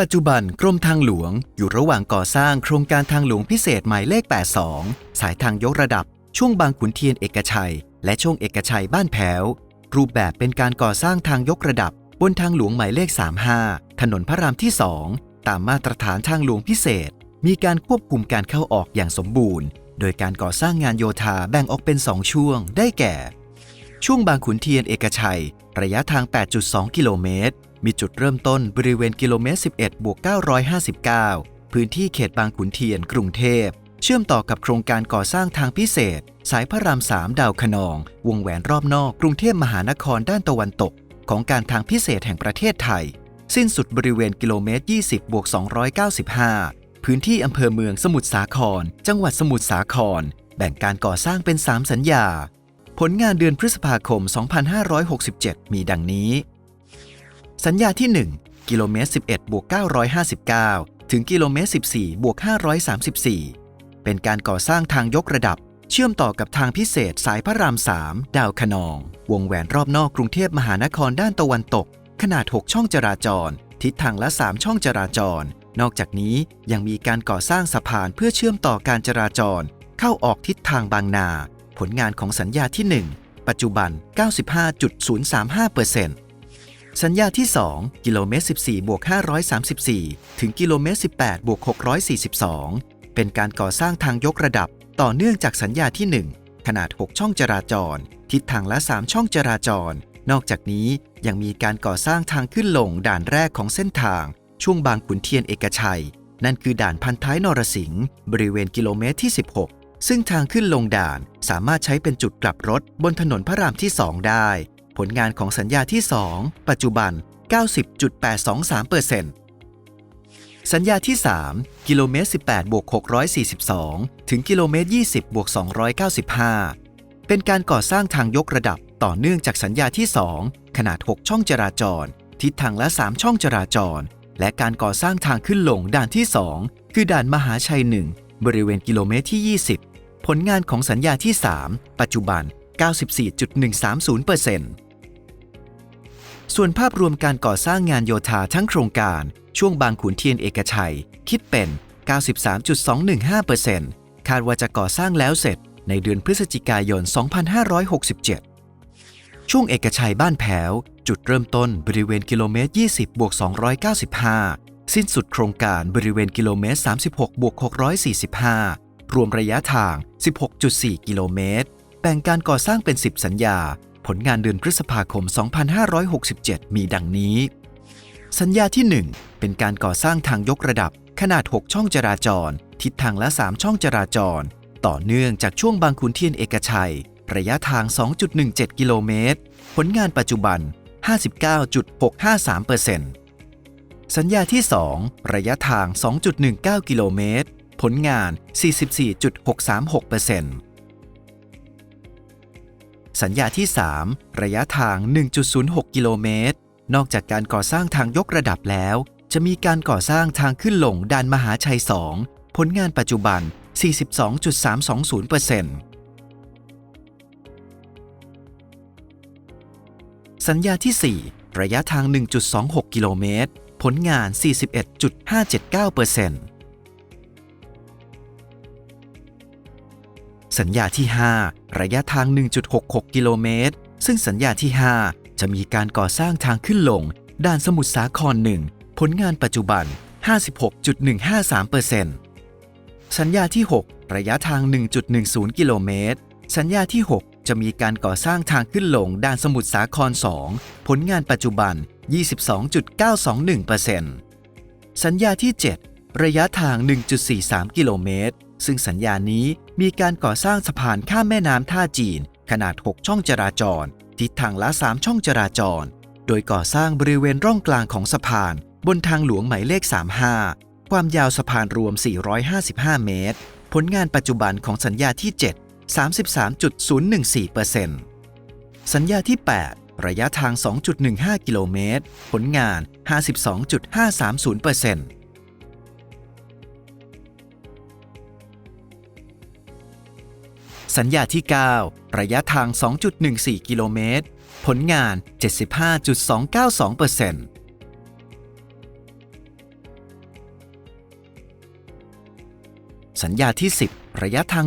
ปัจจุบันกรมทางหลวง อยู่ระหว่างก่อสร้างโครงการทางหลวงพิเศษหมายเลข 82 สายทางยกระดับ ช่วงบางขุนเทียนเอกชัย และช่วงเอกชัยบ้านแพ้ว รูปแบบเป็นการก่อสร้างทางยกระดับ บนทางหลวงหมายเลข 35 ถนนพระรามที่ 2 ตามมาตรฐานทางหลวงพิเศษ มีการควบคุมการเข้าออกอย่างสมบูรณ์ โดยการก่อสร้างงานโยธาแบ่งออกเป็น 2 ช่วง ได้แก่ ช่วงบางขุนเทียนเอกชัย ระยะทาง 8.2 กิโลเมตร มีจุดเริ่มต้นบริเวณกิโลเมตร 11 บวก 959 พื้นที่เขตบางขุนเทียน กรุงเทพ เชื่อมต่อกับโครงการก่อสร้างทางพิเศษ สายพระราม3ดาวคะนอง วงแหวนรอบนอก กรุงเทพมหานครด้านตะวันตก ของการทางพิเศษแห่งประเทศไทย สิ้นสุดบริเวณกิโลเมตร 20 บวก 295 พื้นที่อำเภอเมืองสมุทรสาคร จังหวัดสมุทรสาคร แบ่งการก่อสร้างเป็น 3 สัญญา ผลงานเดือนพฤษภาคม 2567 มีดังนี้ สัญญาที่ 1 กิโลเมตร 11บวก959 ถึงกิโลเมตร 14บวก534 เป็นการก่อสร้างทางยกระดับ เชื่อมต่อกับทางพิเศษสายพระราม 3 ดาวคะนอง วงแหวนรอบนอกกรุงเทพมหานครด้านตะวันตก ขนาด 6 ช่องจราจร ทิศทางละ 3 ช่องจราจร นอกจากนี้ยังมีการก่อสร้างสะพานเพื่อเชื่อมต่อการจราจร เข้าออกทิศทางบางนา ผลงานของสัญญาที่ 1 ปัจจุบัน 95.035% สัญญาที่ 2 กิโลเมตร 14บวก534 ถึงกิโลเมตร 18บวก642 เป็นการก่อสร้างทางยกระดับ ต่อเนื่องจากสัญญาที่ 1 ขนาด 6 ช่องจราจร ทิศทางละ 3 ช่องจราจร นอกจากนี้ยังมีการก่อสร้างทางขึ้นลงด่านแรกของเส้นทาง ช่วงบางขุนเทียนเอกชัย นั่นคือด่านพันท้ายนรสิงห์บริเวณกิโลเมตรที่ 16 ซึ่งทางขึ้นลงด่านสามารถใช้เป็นจุดกลับรถบนถนนพระรามที่ 2 ได้ ผลงานของสัญญาที่ 2 ปัจจุบัน 90.823%สัญญาที่ 3 กิโลเมตร 18บวก642 ถึงกิโลเมตร 20บวก295 เป็นการก่อสร้างทางยกระดับต่อเนื่องจากสัญญาที่ 2 ขนาด 6 ช่องจราจร ทิศทางละ 3 ช่องจราจร และการก่อสร้างทางขึ้นลงด่านที่ 2 คือด่านมหาชัย 1 บริเวณกิโลเมตรที่ 20 ผลงานของสัญญาที่ 3 ปัจจุบัน 94.130% ส่วนภาพรวมการก่อสร้างงานโยธาทั้งโครงการ ช่วงบางขุนเทียนเอกชัย คิดเป็น 93.215%คาดว่าจะก่อสร้างแล้วเสร็จในเดือนพฤศจิกายน 2567 ช่วงเอกชัยบ้านแพ้วจุดเริ่มต้นบริเวณกิโลเมตร 20บวก295 สิ้นสุดโครงการบริเวณกิโลเมตร 36บวก645 รวมระยะทาง 16.4 กิโลเมตร แบ่งการก่อสร้างเป็น 10 สัญญา ผลงานเดือนพฤษภาคม 2567 มีดังนี้ สัญญาที่ 1 เป็นการก่อสร้างทางยกระดับขนาด 6 ช่องจราจร ทิศทางละ 3 ช่องจราจร ต่อเนื่องจากช่วงบางขุนเทียนเอกชัย ระยะทาง 2.17 กิโลเมตร ผลงานปัจจุบัน 59.653%สัญญาที่ 2 ระยะทาง 2.19 กิโลเมตร ผลงาน 44.636% สัญญาที่ 3 ระยะทาง 1.06 กิโลเมตร นอกจากการก่อสร้างทางยกระดับแล้ว จะมีการก่อสร้างทางขึ้นลงด่านมหาชัย 2 ผลงานปัจจุบัน 42.320%สัญญาที่ 4 ระยะทาง 1.26 กิโลเมตร ผลงาน 41.579% สัญญาที่ 5 ระยะทาง 1.66 กิโลเมตร ซึ่งสัญญาที่ 5 จะมีการก่อสร้างทางขึ้นลงด่านสมุทรสาคร1ผลงานปัจจุบัน 56.153%สัญญาที่ 6 ระยะทาง 1.10 กิโลเมตร สัญญาที่ 6 จะมีการก่อสร้างทางขึ้นลงด่านสมุทรสาคร 2 ผลงานปัจจุบัน 22.921%สัญญาที่ 7 ระยะทาง 1.43 กิโลเมตร ซึ่งสัญญานี้มีการก่อสร้างสะพานข้ามแม่น้ำท่าจีน ขนาด 6 ช่องจราจร ทิศทางละ 3 ช่องจราจร โดยก่อสร้างบริเวณร่องกลางของสะพาน บนทางหลวงหมายเลข 35 ความยาวสะพานรวม 455 เมตร ผลงานปัจจุบันของสัญญาที่ 7 33.014%สัญญาที่ 8 ระยะทาง 2.15 กิโลเมตร ผลงาน 52.530% สัญญาที่ 9 ระยะทาง 2.14 กิโลเมตร ผลงาน 75.292%สัญญาที่ 10 ระยะทาง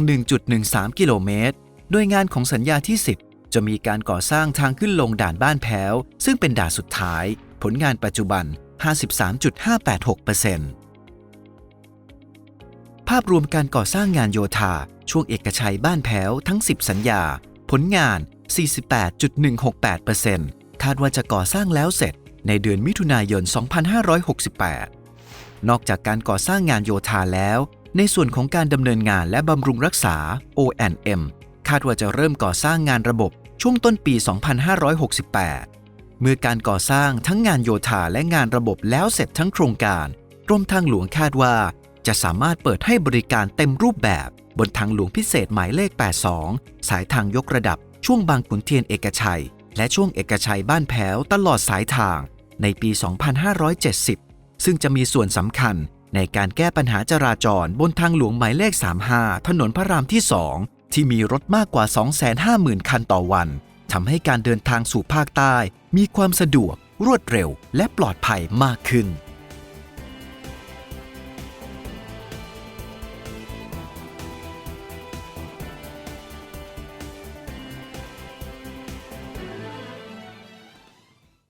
1.13 กิโลเมตร โดยงานของสัญญาที่ 10 จะมีการก่อสร้างทางขึ้นลงด่านบ้านแพ้ว ซึ่งเป็นด่านสุดท้าย ผลงานปัจจุบัน 53.586%ภาพรวมการก่อสร้างงานโยธา ช่วงเอกชัยบ้านแพ้วทั้ง 10 สัญญา ผลงาน 48.168%คาดว่าจะก่อสร้างแล้วเสร็จในเดือนมิถุนายน 2568 นอกจากการก่อสร้างงานโยธาแล้ว ในส่วนของการดำเนินงานและบำรุงรักษา O&M คาดว่าจะเริ่มก่อสร้างงานระบบช่วงต้นปี 2568 เมื่อการก่อสร้างทั้งงานโยธาและงานระบบแล้วเสร็จทั้งโครงการกรมทางหลวงคาดว่า จะสามารถเปิดให้บริการเต็มรูปแบบบนทางหลวงพิเศษหมายเลข 82 สายทางยกระดับช่วงบางขุนเทียนเอกชัย และช่วงเอกชัยบ้านแพ้วตลอดสายทางในปี 2570 ซึ่งจะมีส่วนสำคัญในการแก้ปัญหาจราจรบนทางหลวงหมายเลข 35 ถนนพระรามที่ 2 ที่มีรถมากกว่า 250,000 คันต่อวันทำให้การเดินทางสู่ภาคใต้ มีความสะดวก รวดเร็ว และปลอดภัยมากขึ้น